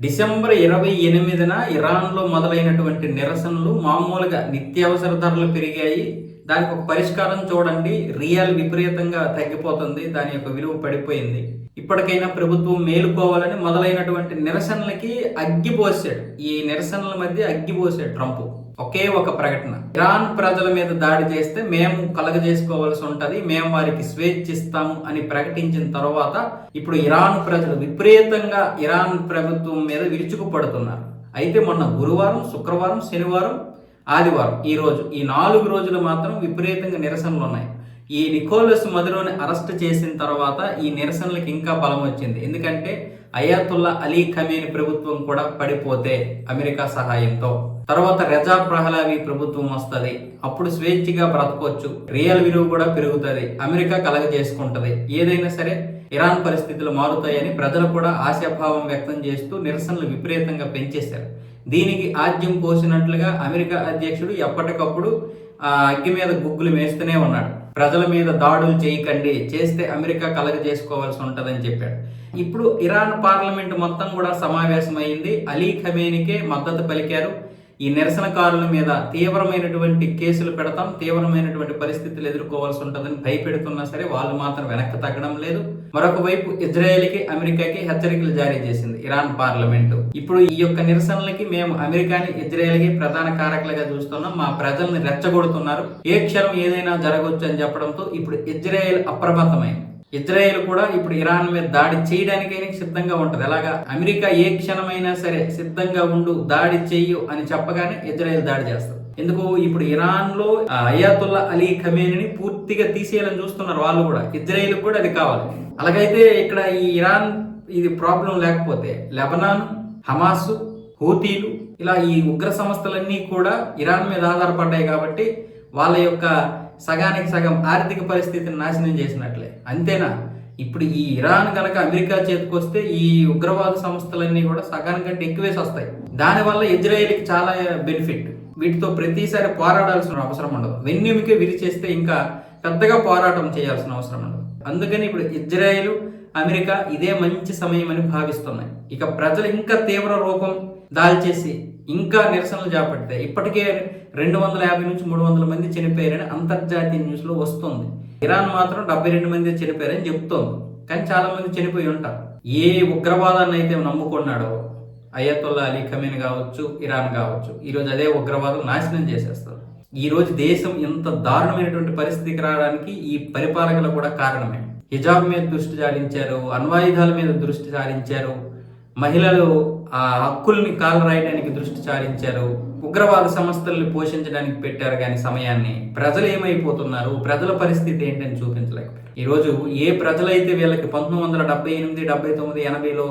December ఇరవై ఎనిమిదిన ఇరాన్లో మొదలైనటువంటి నిరసనలు మామూలుగా నిత్యావసర ధరలు పెరిగాయి. దానికి ఒక పరిష్కారం చూడండి. రియల్ విపరీతంగా తగ్గిపోతుంది. దాని యొక్క విలువ పడిపోయింది. ఇప్పటికైనా ప్రభుత్వం మేలుకోవాలని మొదలైనటువంటి నిరసనలకి అగ్గిపోసాడు ఈ నిరసనల మధ్య అగ్గిపోసాడు ట్రంప్. ఒకే ఒక ప్రకటన. ఇరాన్ ప్రజల మీద దాడి చేస్తే మేము కలగజేసుకోవాల్సి ఉంటది మేము వారికి స్వేచ్ఛ ఇస్తాము అని ప్రకటించిన తర్వాత ఇప్పుడు ఇరాన్ ప్రజలు విపరీతంగా ఇరాన్ ప్రభుత్వం మీద విరుచుకుపడుతున్నారు. అయితే మొన్న గురువారం శుక్రవారం శనివారం ఆదివారం ఈ రోజు ఈ నాలుగు రోజులు మాత్రం విపరీతంగా నిరసనలు ఉన్నాయి. ఈ నికోలస్ మధురోని అరెస్ట్ చేసిన తర్వాత ఈ నిరసనలకు ఇంకా బలం వచ్చింది. ఎందుకంటే అయాతుల్లా అలీ ఖమేని ప్రభుత్వం కూడా పడిపోతే అమెరికా సహాయంతో. తర్వాత రజా ప్రహ్లావి ప్రభుత్వం వస్తుంది. అప్పుడు స్వేచ్ఛగా బ్రతకొచ్చు. రియల్ విలువ కూడా పెరుగుతుంది. అమెరికా కలగ చేసుకుంటది ఏదైనా సరే ఇరాన్ పరిస్థితులు మారుతాయని ప్రజలు కూడా ఆశాభావం వ్యక్తం చేస్తూ నిరసనలు విపరీతంగా పెంచేశారు. దీనికి ఆద్యం పోసినట్లుగా అమెరికా అధ్యక్షుడు ఎప్పటికప్పుడు ఆ అగ్గి మీద గుగ్గులు వేస్తూనే ఉన్నాడు. ప్రజల మీద దాడులు చేయకండి చేస్తే అమెరికా కలగ చేసుకోవాల్సి ఉంటుందని చెప్పాడు. ఇప్పుడు ఇరాన్ పార్లమెంట్ మొత్తం కూడా సమావేశమైంది. అలీ ఖమేనికే మద్దతు పలికారు. ఈ నిరసనకారుల మీద తీవ్రమైనటువంటి కేసులు పెడతాం. తీవ్రమైనటువంటి పరిస్థితులు ఎదుర్కోవాల్సి ఉంటుందని భయపెడుతున్నా సరే వాళ్ళు మాత్రం వెనక్కి తగ్గడం లేదు. మరొక వైపు ఇజ్రాయెల్కి అమెరికాకి హెచ్చరికలు జారీ చేసింది ఇరాన్ పార్లమెంటు. ఇప్పుడు ఈ యొక్క నిరసనలకి మేము అమెరికాని ఇజ్రాయెల్కి ప్రధాన కారకులుగా చూస్తున్నాం. మా ప్రజల్ని రెచ్చగొడుతున్నారు. ఏ క్షణం ఏదైనా జరగవచ్చు అని చెప్పడంతో ఇప్పుడు ఇజ్రాయెల్ అప్రమత్తమైంది. ఇజ్రాయెల్ కూడా ఇప్పుడు ఇరాన్ మీద దాడి చేయడానికైనా సిద్ధంగా ఉంటుంది. ఎలాగా అమెరికా ఏ క్షణమైనా సరే సిద్ధంగా ఉండు దాడి చెయ్యు అని చెప్పగానే ఇజ్రాయెల్ దాడి చేస్తారు ఎందుకు? ఇప్పుడు ఇరాన్లో అయాతుల్లా అలీ ఖమేనిని పూర్తిగా తీసేయాలని చూస్తున్నారు వాళ్ళు కూడా. ఇజ్రాయెల్ కూడా అది కావాలి. అలాగైతే ఇక్కడ ఈ ఇరాన్ ఇది ప్రాబ్లం లేకపోతే లెబనాన్ హమాస్ హూతీలు ఇలా ఈ ఉగ్ర సంస్థలన్నీ కూడా ఇరాన్ మీద ఆధారపడ్డాయి కాబట్టి వాళ్ళ యొక్క సగానికి సగం ఆర్థిక పరిస్థితిని నాశనం చేసినట్లే. అంతేనా? ఇప్పుడు ఈ ఇరాన్ కనుక అమెరికా చేతికొస్తే ఈ ఉగ్రవాద సంస్థలన్నీ కూడా సగానికంటే ఎక్కువేసి వస్తాయి. దానివల్ల ఇజ్రాయెల్కి చాలా బెనిఫిట్. వీటితో ప్రతిసారి పోరాడాల్సిన అవసరం ఉండదు. వెన్నెముకే విరిచేస్తే ఇంకా పెద్దగా పోరాటం చేయాల్సిన అవసరం ఉండదు. అందుకని ఇప్పుడు ఇజ్రాయెల్ అమెరికా ఇదే మంచి సమయం అని భావిస్తున్నాయి. ఇక ప్రజలు ఇంకా తీవ్ర రూపం దాల్చేసి ఇంకా నిరసనలు చేపడితే ఇప్పటికే రెండు వందల యాభై నుంచి మూడు వందల మంది చనిపోయారని అంతర్జాతీయ న్యూస్లో వస్తుంది. ఇరాన్ మాత్రం డెబ్బై రెండు మంది చనిపోయారని చెప్తోంది. కానీ చాలా మంది చనిపోయి ఉంటారు. ఏ ఉగ్రవాదాన్ని అయితే నమ్ముకున్నాడో అయ్యతుల్లా అలీ ఖమీన్ కావచ్చు ఇరాన్ కావచ్చు ఈరోజు అదే ఉగ్రవాదం నాశనం చేసేస్తారు. ఈరోజు దేశం ఇంత దారుణమైనటువంటి పరిస్థితికి రావడానికి ఈ పరిపాలకులు కూడా కారణమే. హిజాబ్ మీద దృష్టి సారించారు అణ్వాయుధాల మీద దృష్టి సారించారు. మహిళలు ఆ హక్కుల్ని కాలు రాయడానికి దృష్టి సారించారు. ఉగ్రవాద సంస్థల్ని పోషించడానికి పెట్టారు కానీ సమయాన్ని ప్రజలు ఏమైపోతున్నారు? ప్రజల పరిస్థితి ఏంటని చూపించలేకపోయారు. ఈరోజు ఏ ప్రజలైతే వీళ్ళకి పంతొమ్మిది వందల డెబ్బై ఎనిమిది డెబ్బై తొమ్మిది ఎనభైలో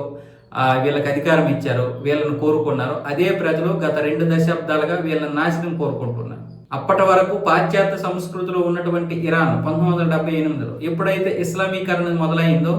వీళ్ళకి అధికారం ఇచ్చారో వీళ్ళని కోరుకున్నారో అదే ప్రజలు గత రెండు దశాబ్దాలుగా వీళ్ళని నాశనం కోరుకుంటున్నారు. అప్పటి వరకు పాశ్చాత్య సంస్కృతిలో ఉన్నటువంటి ఇరాన్ పంతొమ్మిది వందల డెబ్బై ఎనిమిదిలో ఎప్పుడైతే ఇస్లామీకరణ మొదలైందో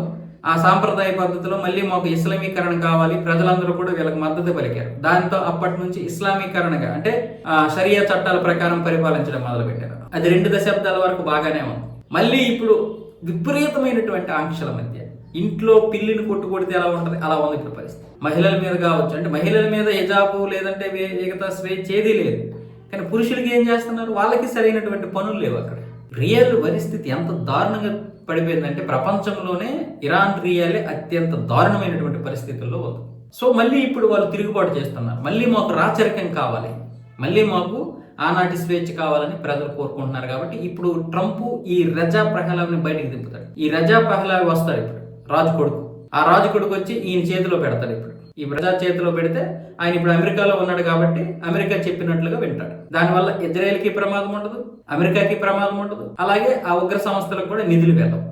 ఆ సాంప్రదాయ పద్ధతిలో మళ్ళీ మాకు ఇస్లామీకరణ కావాలి. ప్రజలందరూ కూడా వీళ్ళకి మద్దతు పలికారు. దాంతో అప్పటి నుంచి ఇస్లామీకరణగా అంటే ఆ, షరియా చట్టాల ప్రకారం పరిపాలించడం మొదలుపెట్టారు. అది రెండు దశాబ్దాల వరకు బాగానే ఉంది. మళ్ళీ ఇప్పుడు విపరీతమైనటువంటి ఆంక్షల మధ్య ఇంట్లో పిల్లిని కొట్టు కొడితే ఎలా ఉంటుంది? అలా ఉంది ఇప్పుడు పరిస్థితి. మహిళల మీద కావచ్చు అంటే మహిళల మీద హిజాబు లేదంటే వే- మిగతా స్వేచ్ఛ ఏదీ లేదు. కానీ పురుషులకి ఏం చేస్తున్నారు? వాళ్ళకి సరైనటువంటి పనులు లేవు అక్కడ. రియల్ పరిస్థితి ఎంత దారుణంగా పడిపోయిందంటే ప్రపంచంలోనే ఇరాన్ రియాలే అత్యంత దారుణమైనటువంటి పరిస్థితుల్లో ఉంది. సో మళ్ళీ ఇప్పుడు వాళ్ళు తిరుగుబాటు చేస్తున్నారు. మళ్ళీ మాకు రాచరికం కావాలి. మళ్ళీ మాకు ఆనాటి స్వేచ్ఛ కావాలని ప్రజలు కోరుకుంటున్నారు కాబట్టి ఇప్పుడు ట్రంప్ ఈ రజా ప్రహ్లాద్ని బయటికి దింపుతాడు. ఈ రజా ప్రహ్లాద్ వస్తాడు ఇప్పుడు రాజు కొడుకు. ఆ రాజు కొడుకు వచ్చి ఈయన చేతిలో పెడతాడు ఇప్పుడు. ఈ ప్రజా చేతిలో పెడితే ఆయన ఇప్పుడు అమెరికాలో ఉన్నాడు కాబట్టి అమెరికా చెప్పినట్లుగా వింటాడు. దానివల్ల ఇజ్రాయెల్కి ప్రమాదం ఉండదు అమెరికాకి ప్రమాదం ఉండదు. అలాగే ఆ ఉగ్ర సంస్థలకు కూడా నిధులు వెళ్ళవు